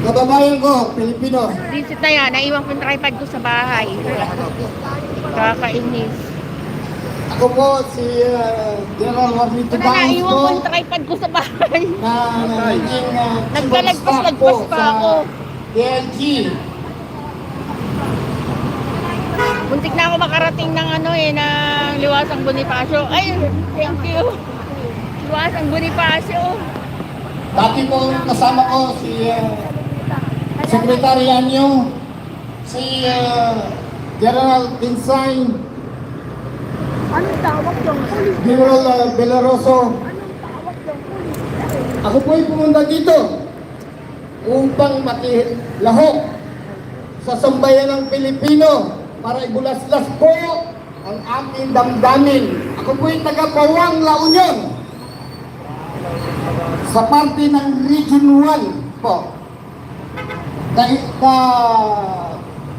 Kababayan ko, Pilipino. Visit na yan. Naiwan ko yung tripod ko sa bahay. Kakainis. Ako po si uh, General Juanito Wala, Baez naiwan po ko yung tripod ko sa bahay. na naging uh, Nagkalagpas-lagpas staff pa po ako. DLG. Muntik na ako makarating ng ano eh, ng Liwasang Bonifacio. Ay, thank you. Liwasang Bonifacio. Dati po kasama ko si uh, Secretary Anyo, si uh, General Tinsay, Anong tawag yung pulis? General uh, Belaroso. Anong tawag yung pulis? Ako po ay pumunta dito upang makilahok sa sambayan ng Pilipino para ibulaslas po ang aking damdamin. Ako po ay taga Pawang, La Union sa parte ng Region 1 po. Ka, ka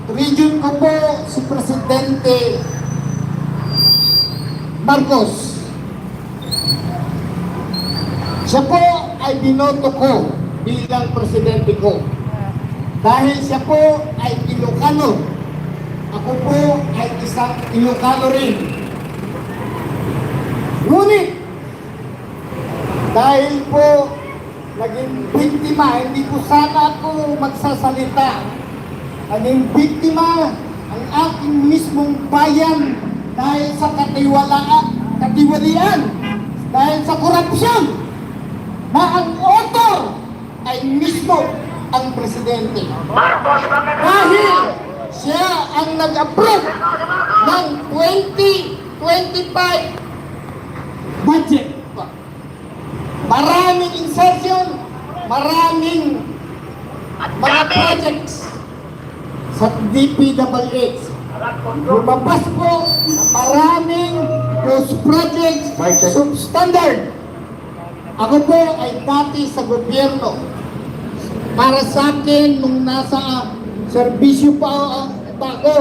region ko po si Presidente Marcos. Siya po ay binoto ko bilang presidente ko. Dahil siya po ay Ilocano. Ako po ay isang Ilocano rin. Ngunit, dahil po naging biktima, hindi ko sana ako magsasalita. Naging biktima ang aking mismong bayan dahil sa katiwalaan, katiwalian, dahil sa korupsyon na ang author ay mismo ang presidente. Dahil siya ang nag-approve ng 2025 budget. Maraming insertion, maraming mga projects sa DPWH. Lumabas po na maraming those projects substandard. Ako po ay dati sa gobyerno. Para sa akin, nung nasa serbisyo pa, pa ako,